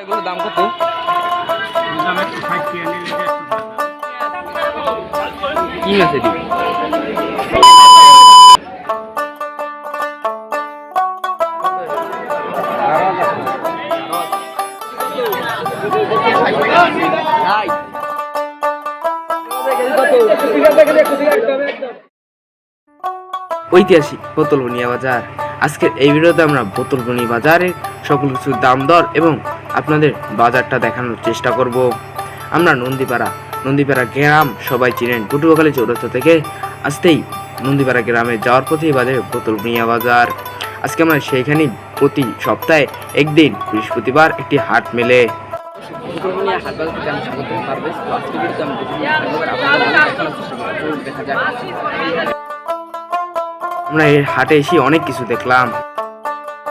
এগুলোর দাম কত। কি এটি ঐতিহাসিক বোতলবনিয়া বাজার আজকের এই ভিডিওতে আমরা বোতলবনি বাজারের সকল কিছুর দাম, দর এবং আপনাদের বাজারটা দেখানোর চেষ্টা করব। আমরা নন্দীপাড়া নন্দীপাড়া গ্রাম, সবাই চিনেন পটুয়াখালী চৌরাস্তা থেকে। আসতেই নন্দীপাড়া গ্রামে যাওয়ার পথেই বাজারে বোতলবনিয়া বাজার। আজকে আমরা সেইখানেই প্রতি সপ্তাহে একদিন বৃহস্পতিবার একটি হাট মেলে। বোতলবনিয়া হাট বাজার থেকে আমি স্বাগত পারবে। আজকে ভিডিওতে আমি বোতলবনিয়া হাট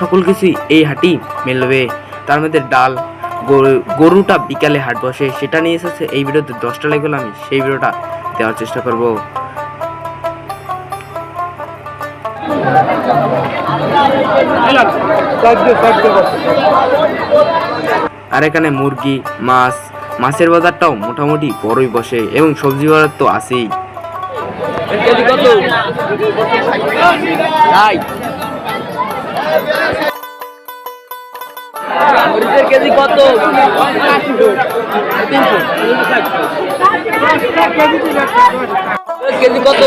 সকল কিছুই এই হাটেই মেলবে। তার মধ্যে ডাল গরু- গরুটা বিকালে হাট বসে সেটা নিয়ে এসেছে এই ভিডিওতে দশটা লাইক হলে আমি সেই ভিডিওটা দেওয়ার চেষ্টা করব। আর এখানে মুরগি মাছ মাছের বাজারটাও মোটামুটি বড়ই বসে এবং সবজি বাজার তো আছেই। মরিচের কেজি কত? কেজি কত?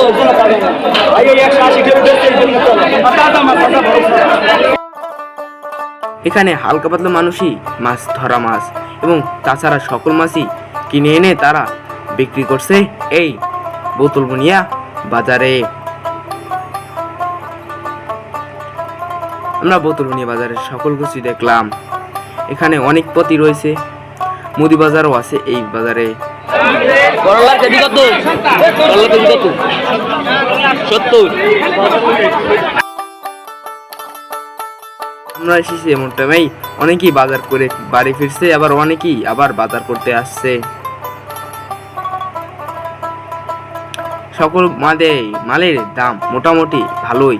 এখানে হালকা পাতলা মানুষই মাছ ধরা মাছ এবং তাছাড়া সকল মাছই কিনে এনে তারা বিক্রি করছে এই বোতল বুনিয়া বাজারে। আমরা বোতল বাজারের বাজারে সকল কিছু দেখলাম। এখানে অনেক পতি রয়েছে। মুদি বাজারও আছে এই বাজারে। আমরা এসেছি এমন টাইমেই অনেকেই বাজার করে বাড়ি ফিরছে আবার অনেকেই আবার বাজার করতে আসছে। সকল মালে মালের দাম মোটামুটি ভালোই।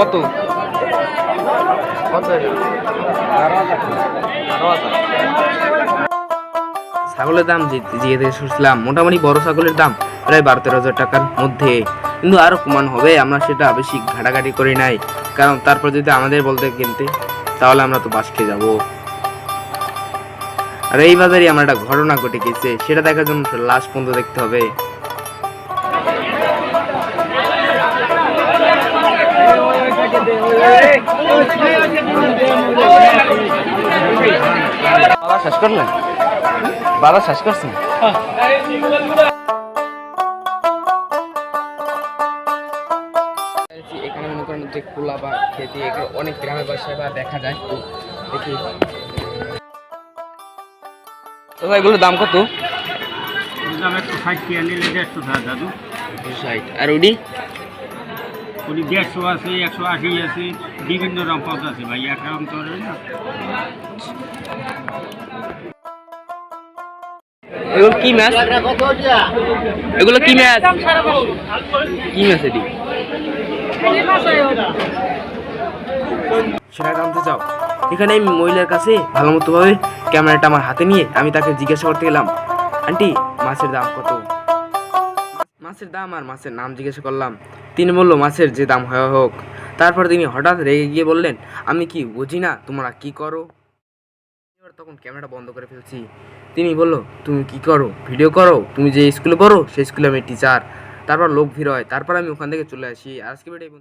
কত। ছাগলের দাম যে যে থেকে শুনছিলাম, মোটামুটি বড় ছাগলের দাম প্রায় বারো তেরো হাজার টাকার মধ্যে। কিন্তু আরও কমান হবে, আমরা সেটা বেশি ঘাটাঘাটি করি নাই। কারণ তারপর যদি আমাদের বলতে কিনতে, তাহলে আমরা তো বাস খেয়ে যাব। আর এই বাজারে আমার একটা ঘটনা ঘটে গেছে সেটা দেখার জন্য লাস্ট পর্যন্ত দেখতে হবে। বাবা শেষ করলেন? বাবা শেষ করছেন? এখানে মনে করেন যে খোলা বা খেতে এগুলো অনেক গ্রামের বাসায় বা দেখা যায়। দেখি। ভাই এগুলোর দাম কত? দাম ষাট একশো দাদু। ষাট। আর উনি ওটি দেড়শো আছে একশো আশি আছে বিভিন্ন রকম পদ আছে ভাই এক রকম তো না। এগুলো কি মাছ এগুলো কি মাছ কি মাছ এটি? সেটা জানতে চাও। এখানে আমি মহিলার কাছে ভালো মতো ভাবে ক্যামেরাটা আমার হাতে নিয়ে আমি তাকে জিজ্ঞাসা করতে গেলাম, আন্টি, মাছের দাম কত? মাছের দাম আর মাছের নাম জিজ্ঞাসা করলাম, তিনি বলল, মাছের যে দাম হয়, হোক। তারপর তিনি হঠাৎ রেগে গিয়ে বললেন, আমি কি বুঝি না, তোমরা কি করো? তখন ক্যামেরাটা বন্ধ করে ফেলছি। তিনি বলল, তুমি কি করো? ভিডিও করো? তুমি যে স্কুলে পড়ো, সেই স্কুলে আমি টিচার। তারপর লোক ভিড় হয়, তারপর আমি ওখান থেকে চলে আসি। আজকে ভিডিও।